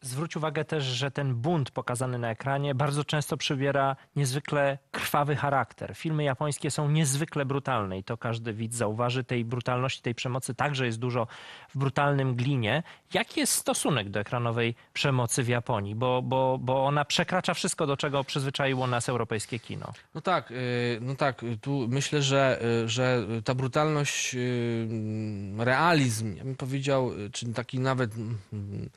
Zwróć uwagę też, że ten bunt pokazany na ekranie bardzo często przybiera niezwykle krwawy charakter. Filmy japońskie są niezwykle brutalne i to każdy widz zauważy. Tej brutalności, tej przemocy także jest dużo w brutalnym glinie. Jaki jest stosunek do ekranowej przemocy w Japonii? Bo, bo, bo ona przekracza wszystko, do czego przyzwyczaiło nas europejskie kino. No tak, y, no tak, tu myślę, że, y, że ta brutalność, y, realizm, ja bym powiedział, czy taki nawet mm,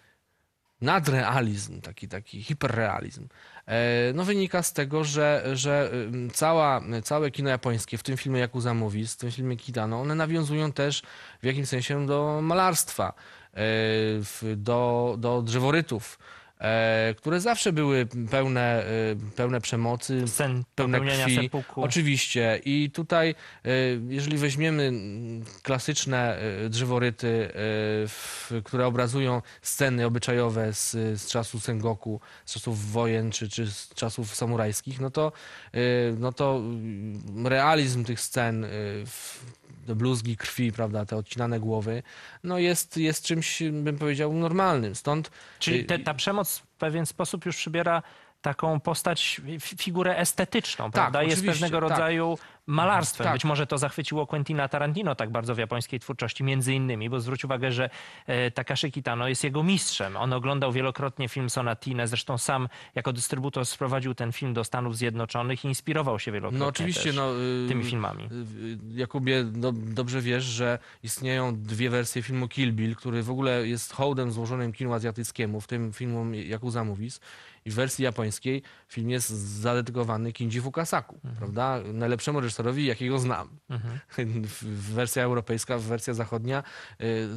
nadrealizm, taki, taki hiperrealizm, e, no wynika z tego, że, że cała, całe kino japońskie, w tym filmie Yakuza Movies, w tym filmie Kitano, one nawiązują też w jakimś sensie do malarstwa, e, do, do drzeworytów, które zawsze były pełne, e, pełne przemocy, Scen pełne krwi. seppuku. Oczywiście. I tutaj, e, jeżeli weźmiemy mm, klasyczne e, drzeworyty, e, które obrazują sceny obyczajowe z, z czasu Sengoku, z czasów wojen czy, czy z czasów samurajskich, no to, e, no to mm, realizm tych scen, e, w- bluzgi krwi, prawda, te odcinane głowy, no jest, jest czymś, bym powiedział, normalnym. Stąd Czyli y, te, ta przemoc w pewien sposób już przybiera taką postać, fi- figurę estetyczną, prawda? Jest oczywiście, pewnego tak. rodzaju malarstwem. Tak. Być może to zachwyciło Quentina Tarantino tak bardzo w japońskiej twórczości, między innymi, bo zwróć uwagę, że e, Takashi Kitano jest jego mistrzem. On oglądał wielokrotnie film Sonatine, zresztą sam jako dystrybutor sprowadził ten film do Stanów Zjednoczonych i inspirował się wielokrotnie No oczywiście, no, y, tymi filmami. y, Jakubie, do, dobrze wiesz, że istnieją dwie wersje filmu Kill Bill, który w ogóle jest hołdem złożonym kinu azjatyckiemu, w tym filmom Yakuza Movies. I w wersji japońskiej film jest zadedykowany Kinji Fukasaku, Mhm. prawda? Najlepszemu reżyserowi, jakiego znam. W- Wersja europejska, wersja zachodnia y,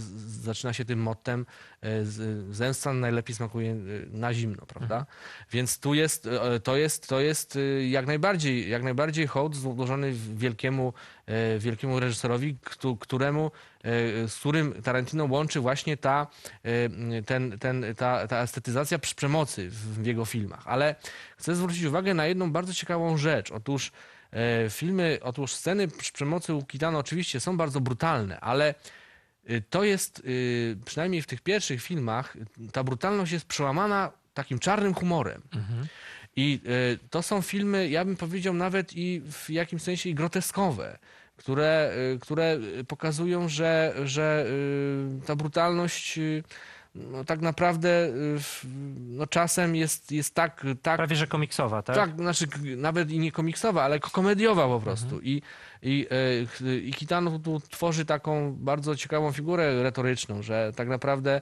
zaczyna się tym mottem y, z- zemsta najlepiej smakuje y, na zimno, prawda? Mhm. Więc tu jest, y, to jest, to jest jak najbardziej, jak najbardziej hołd złożony wielkiemu, wielkiemu reżyserowi, któ- któremu, y, z którym Tarantino łączy właśnie ta, y, ten, ten, ta, ta estetyzacja przy przemocy w, jego filmach. Ale chcę zwrócić uwagę na jedną bardzo ciekawą rzecz. Otóż e, filmy, otóż sceny przy przemocy u oczywiście są bardzo brutalne, ale to jest, przynajmniej w tych pierwszych filmach, ta brutalność jest przełamana takim czarnym humorem. I y, to są filmy, ja bym powiedział nawet i w jakimś sensie i groteskowe, które, y, które pokazują, że, że y, ta brutalność y, no, tak naprawdę no, czasem jest, jest tak, tak Prawie, że komiksowa, tak? tak, znaczy nawet i nie komiksowa, ale ko- komediowa po prostu. I, i, e, I Kitano tu tworzy taką bardzo ciekawą figurę retoryczną, że tak naprawdę e,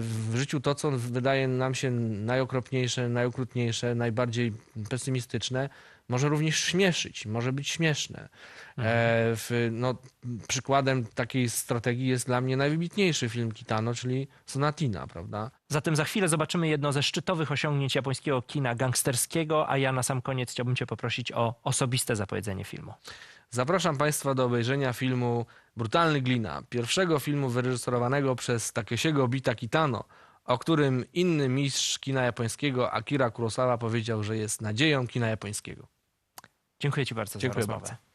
w życiu to, co wydaje nam się najokropniejsze, najokrutniejsze, najbardziej pesymistyczne, może również śmieszyć, może być śmieszne. E, w, no, przykładem takiej strategii jest dla mnie najwybitniejszy film Kitano, czyli Sonatina, prawda? Zatem za chwilę zobaczymy jedno ze szczytowych osiągnięć japońskiego kina gangsterskiego, a ja na sam koniec chciałbym cię poprosić o osobiste zapowiedzenie filmu. Zapraszam Państwa do obejrzenia filmu Brutalny Glina, pierwszego filmu wyreżyserowanego przez Takesiego Bita Kitano, o którym inny mistrz kina japońskiego Akira Kurosawa powiedział, że jest nadzieją kina japońskiego. Dziękuję ci bardzo Dziękuję za rozmowę. bardzo.